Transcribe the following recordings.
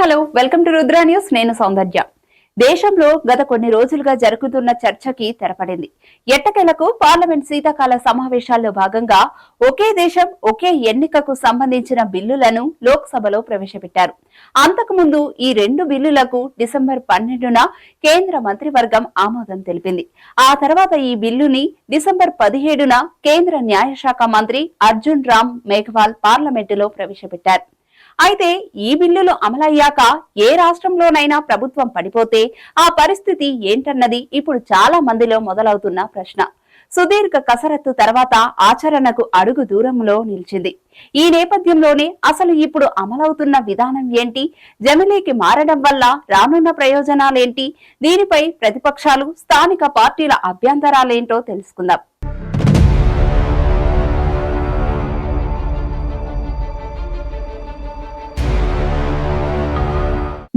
Hello welcome to Rudra news. నేను సౌందర్య. దేశంలో గత కొన్ని రోజులుగా జరుగుతున్న చర్చకి తెరపడింది. ఎట్టకేలకు పార్లమెంట్ శీతాకాల సమావేశాల్లో భాగంగా ఒకే దేశం ఒకే ఎన్నికకు సంబంధించిన బిల్లులను లోక్సభలో ప్రవేశపెట్టారు. అంతకుముందు ఈ రెండు బిల్లులకు డిసెంబర్ పన్నెండున కేంద్ర మంత్రివర్గం ఆమోదం తెలిపింది. ఆ తర్వాత ఈ బిల్లుని డిసెంబర్ పదిహేడున కేంద్ర న్యాయశాఖ మంత్రి అర్జున్ రామ్ మేఘవాల్ పార్లమెంటులో ప్రవేశపెట్టారు. అయితే ఈ బిల్లులు అమలయ్యాక ఏ రాష్ట్రంలోనైనా ప్రభుత్వం పడిపోతే ఆ పరిస్థితి ఏంటన్నది ఇప్పుడు చాలా మందిలో మొదలవుతున్న ప్రశ్న. సుదీర్ఘ కసరత్తు తర్వాత ఆచరణకు అడుగు దూరంలో నిలిచింది. ఈ నేపథ్యంలోనే అసలు ఇప్పుడు అమలవుతున్న విధానం ఏంటి? జమిలీకి మారడం వల్ల రానున్న ప్రయోజనాలేంటి? దీనిపై ప్రతిపక్షాలు స్థానిక పార్టీల అభ్యంతరాలేంటో తెలుసుకుందాం.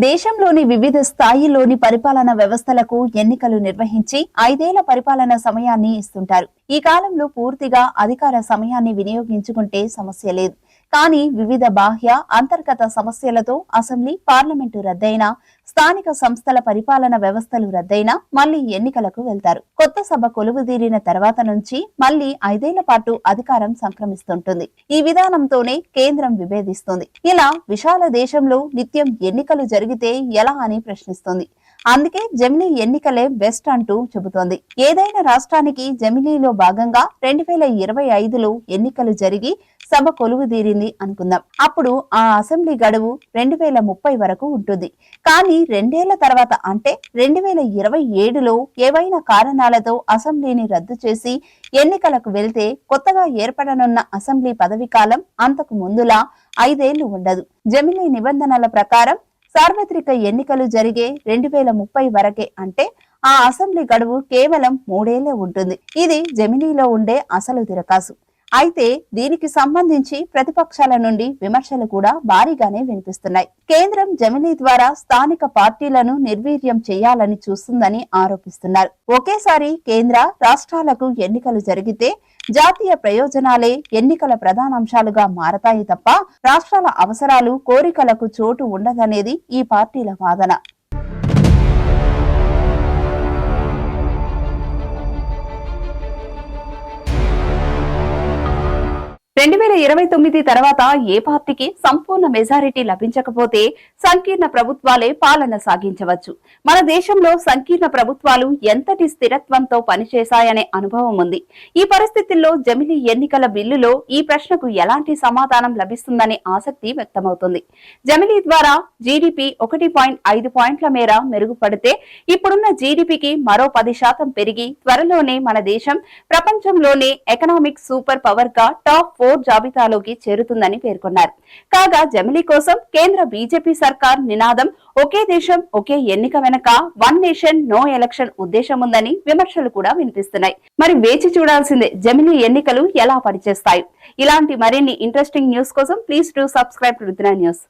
దేశంలోని వివిధ స్థాయిలోని పరిపాలన వ్యవస్థలకు ఎన్నికలు నిర్వహించి ఐదేళ్ళ పరిపాలన సమయాన్ని ఇస్తుంటారు. ఈ కాలంలో పూర్తిగా అధికార సమయాన్ని వినియోగించుకుంటే సమస్య లేదు. కానీ వివిధ బాహ్య అంతర్గత సమస్యలతో అసెంబ్లీ పార్లమెంటు రద్దయినా స్థానిక సంస్థల పరిపాలన వ్యవస్థలు రద్దయినా మళ్ళీ ఎన్నికలకు వెళ్తారు. కొత్త సభ కొలువుదీరిన తర్వాత నుంచి మళ్ళీ ఐదేళ్ళ పాటు అధికారం సంక్రమిస్తుంటుంది. ఈ విధానంతోనే కేంద్రం విభేదిస్తుంది. ఇలా విశాల దేశంలో నిత్యం ఎన్నికలు జరిగితే ఎలా అని ప్రశ్నిస్తుంది. అందుకే జమిలీ ఎన్నికలే బెస్ట్ అంటూ చెబుతోంది. ఏదైనా రాష్ట్రానికి జమిలీలో భాగంగా రెండు వేల ఇరవై ఐదులో ఎన్నికలు జరిగి సభ కొలువుదీరింది అనుకుందాం. అప్పుడు ఆ అసెంబ్లీ గడువు రెండు వేల ముప్పై వరకు ఉంటుంది. కానీ రెండేళ్ళ తర్వాత అంటే రెండు వేల ఇరవై ఏడులో ఏవైనా కారణాలతో అసెంబ్లీని రద్దు చేసి ఎన్నికలకు వెళ్తే కొత్తగా ఏర్పడనున్న అసెంబ్లీ పదవి కాలం అంతకు ముందులా ఐదేళ్ళు ఉండదు. జమిలీ నిబంధనల ప్రకారం సార్వత్రిక ఎన్నికలు జరిగే రెండు వేల ముప్పై వరకే అంటే ఆ అసెంబ్లీ గడువు కేవలం మూడేళ్ళే ఉంటుంది. ఇది జమినీలో ఉండే అసలు తిరకాసు అయితే దీనికి సంబంధించి ప్రతిపక్షాల నుండి విమర్శలు కూడా భారీగానే వినిపిస్తున్నాయి. కేంద్రం జమినీ ద్వారా స్థానిక పార్టీలను నిర్వీర్యం చేయాలని చూస్తుందని ఆరోపిస్తున్నారు. ఒకేసారి కేంద్ర రాష్ట్రాలకు ఎన్నికలు జరిగితే జాతీయ ప్రయోజనాలే ఎన్నికల ప్రధానాంశాలుగా మారతాయి తప్ప రాష్ట్రాల అవసరాలు కోరికలకు చోటు ఉండదనేది ఈ పార్టీల వాదన. రెండు వేల ఇరవై తొమ్మిది తర్వాత ఏ పార్టీకి సంపూర్ణ మెజారిటీ లభించకపోతే సంకీర్ణ ప్రభుత్వాలే పాలన సాగించవచ్చు. మన దేశంలో సంకీర్ణ ప్రభుత్వాలు ఎంతటి స్థిరత్వంతో పనిచేశాయనే అనుభవం ఉంది. ఈ పరిస్థితుల్లో జమిలీ ఎన్నికల బిల్లులో ఈ ప్రశ్నకు ఎలాంటి సమాధానం లభిస్తుందనే ఆసక్తి వ్యక్తమవుతుంది. జమిలీ ద్వారా జీడిపి ఒకటి పాయింట్ ఐదు పాయింట్ల మేర మెరుగుపడితే ఇప్పుడున్న జీడిపికి మరో పది శాతం పెరిగి త్వరలోనే మన దేశం ప్రపంచంలోనే ఎకనామిక్ సూపర్ పవర్గా టాప్ ఫోర్ జాబితాలోకి చేరుతుందని పేర్కొన్నారు. కాగా జమిలీ కోసం కేంద్ర బీజేపీ సర్కార్ నినాదం ఒకే దేశం ఒకే ఎన్నిక వెనక వన్ నేషన్ నో ఎలక్షన్ ఉద్దేశం ఉందని విమర్శలు కూడా వినిపిస్తున్నాయి. మరి వేచి చూడాల్సిందే జమిలీ ఎన్నికలు ఎలా పనిచేస్తాయి? ఇలాంటి మరిన్ని ఇంట్రెస్టింగ్ న్యూస్ కోసం please to subscribe Rudra news.